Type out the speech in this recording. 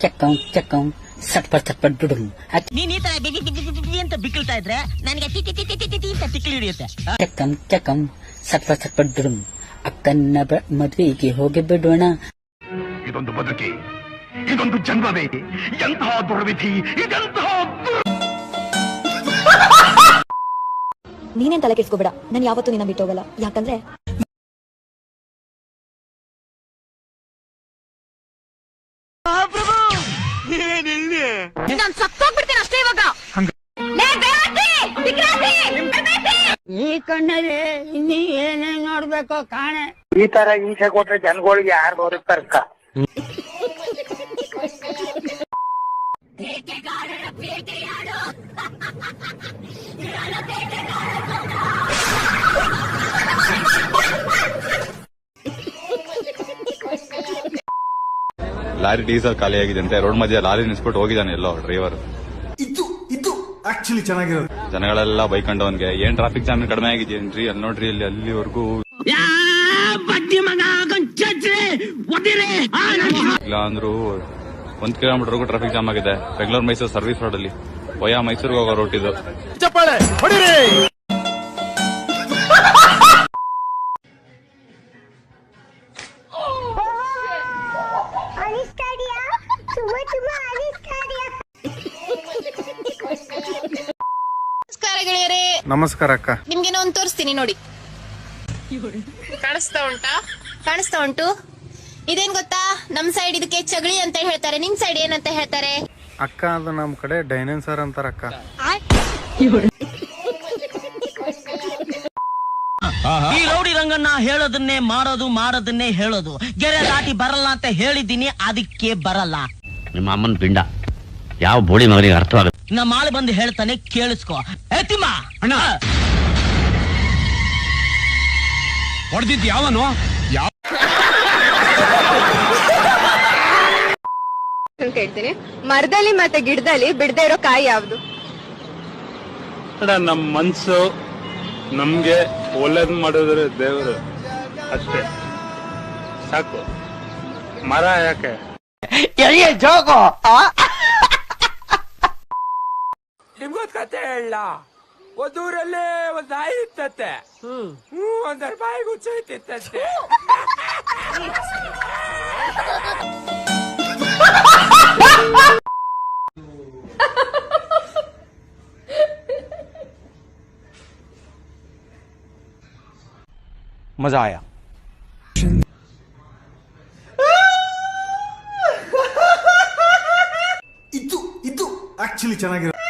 ಚಕ್ಕಂ ಚಕ್ಕಂ ಸಟ್ಪಟ್ ಸಟ್ಪಟ್ ಅಕ್- ನೀನ್ ಈ ತರ ಬಿಗಿ ಬಿಗಿ ಬಿಗಿ ಅಂತ ಬಿಕ್ಕಳ್ತಾ ಇದ್ರೆ ನನಗೆ ಟಿ ಟಿ ಟಿ ಟಿ ಟಿ ಟಿ ಅಂತ ತಿಕ್ಲಿ ಹಿಡಿಯುತ್ತೆ. ಚಕ್ಕಂ ಚಕ್ಕಂ ಸಟ್ಪಟ್ ಸಟ್ಪಟ್ ಅಕ್ಕನ್ನ ಮದುವೆಗೆ ಮದ್ವೆಗೆ ಹೋಗಿ ಬಿಡೋಣ. ಇದೊಂದು ಬದುಕಿ ಇದೊಂದು ಜನ್ಮವೇ ಎಂತಹ ದುರ್ವಿಧಿ ಇದೆಂತಹ ನೀನೇನ್ ತಲೆ ಕೆಡ್ಸ್ಕೋಬೇಡ. ನಾನು ಯಾವತ್ತೂ ನಿನ್ನ ಬಿಟ್ಟೋಗಲ್ಲ ಯಾಕಂದ್ರೆ ನಾನು ಸತ್ತೋಗ್ಬಿಡ್ತೀನಿ ಅಷ್ಟೇ ಇವಾಗ. ಈ ಕಣ್ಣಲ್ಲಿ ಇನ್ನಿ ಏನೇನ್ ನೋಡ್ಬೇಕು ಕಾಣೆ. ಈ ತರ ಹಿಂಸೆ ಕೊಟ್ರೆ ಜನಗಳಿಗೆ ಯಾರು ಬದುಕ್ತಾರಕ್ಕ ಲಾರಿ ಡೀಸೆಲ್ ಖಾಲಿಯಾಗಿದೆ ಆಗಿದೆ ಅಂತೆ ರೋಡ್ ಮಧ್ಯೆ ಲಾರಿ ನಿಲ್ಸ್ಬಿಟ್ಟು ಹೋಗಿದ್ದಾನೆ ಎಲ್ಲೋ ಡ್ರೈವರ್. ಇತ್ತು ಇದು ಆಕ್ಚುಲಿ ಚೆನ್ನಾಗಿರೋದು. ಜನಗಳೆಲ್ಲ ಬೈಕಂಡವನ್ಗೆ ಏನ್ ಟ್ರಾಫಿಕ್ ಜಾಮ್ ಕಡಿಮೆ ಆಗಿದೆಯೇನ್ರಿ ಅಲ್ಲಿ ನೋಡ್ರಿ ಇಲ್ಲಿ ಅಲ್ಲಿವರೆಗೂ ಇಲ್ಲ ಅಂದ್ರು ಒಂದ್ ಕಿಲೋಮೀಟರ್ಗೂ ಟ್ರಾಫಿಕ್ ಜಾಮ್ ಆಗಿದೆ. ಬೆಂಗಳೂರು ಮೈಸೂರು ಸರ್ವಿಸ್ ರೋಡ್ ಅಲ್ಲಿ. ವಯಾ ಮೈಸೂರಿಗೆ ಹೋಗೋ ರೂಟ್ ಇದು. ಚಪ್ಪಾಳೆ ಹೊಡಿರಿ! ನಮಸ್ಕಾರ ಗೆಳೆಯರೇ ನಮಸ್ಕಾರ ಅಕ್ಕ ನಿಮ್ಗೆ ಒಂದು ತೋರಿಸ್ತೀನಿ ನೋಡಿ. ಕಾಣಿಸ್ತಾ ಉಂಟಾ? ಕಾಣಿಸ್ತಾ ಉಂಟು? ಇದೇನ್ ಗೊತ್ತಾ? ನಮ್ ಸೈಡ್ ಇದಕ್ಕೆ ಚಗಳಿ ಅಂತ ಹೇಳ್ತಾರೆ. ನಿಮ್ ಸೈಡ್ ಏನಂತ ಹೇಳ್ತಾರೆ? ಅಕ್ಕ ಅದು ನಮ್ ಕಡೆ ಡೈನೆನ್ಸರ್ ಅಂತಾರ ಅಕ್ಕ ಈ ರೌಡಿ ರಂಗನ್ನ ಹೇಳೋದನ್ನೇ ಮಾಡೋದು ಮಾಡೋದನ್ನೇ ಹೇಳೋದು. ಗೆರೆ ದಾಟಿ ಬರಲ್ಲ ಅಂತ ಹೇಳಿದ್ದೀನಿ ಅದಕ್ಕೆ ಬರಲ್ಲ. ನಿಮ್ಮ ಅಮ್ಮನ ಪಿಂಡ. ಯಾವ ಬೋಳಿ ಮಗನಿಗೆ ಅರ್ಥವಾಗುತ್ತೆ ನಮ್ಮ ಆಳು ಬಂದು ಹೇಳ್ತಾನೆ ಕೇಳಿಸ್ಕೋ. ಏ ತಿಮ್ಮ! ಅಣ್ಣ! ಹೊಡೆದಿದ್ದು ಯಾವನು? ಕೇಳ್ತೀನಿ. ಮರದಲ್ಲಿ ಮತ್ತೆ ಗಿಡದಲ್ಲಿ ಬಿಡದೆ ಇರೋ ಕಾಯಿ ಯಾವ್ದು? ನಮ್ ಮನ್ಸು ನಮ್ಗೆ ಒಳ್ಳೇದ್ ಮಾಡಿದ್ರೆ ದೇವರು ಅಷ್ಟೇ. ಸಾಕು. ಮರ ಯಾಕೆ? ನಿಮ್ಗೊಂದ್ ಕತೆ ಹೇಳ ಒಂದೂರಲ್ಲಿ ಒಂದ್ ನಾಯಿ ಇತ್ತಂತೆ ಹ್ಮ್ ಒಂದರ ಬಾಯಿಗೆ ಹುಚ್ಚೈತಿತ್ತಂತೆ मजा आया ಆಕ್ಚುಲಿ ಚೆನ್ನಾಗಿರೋದು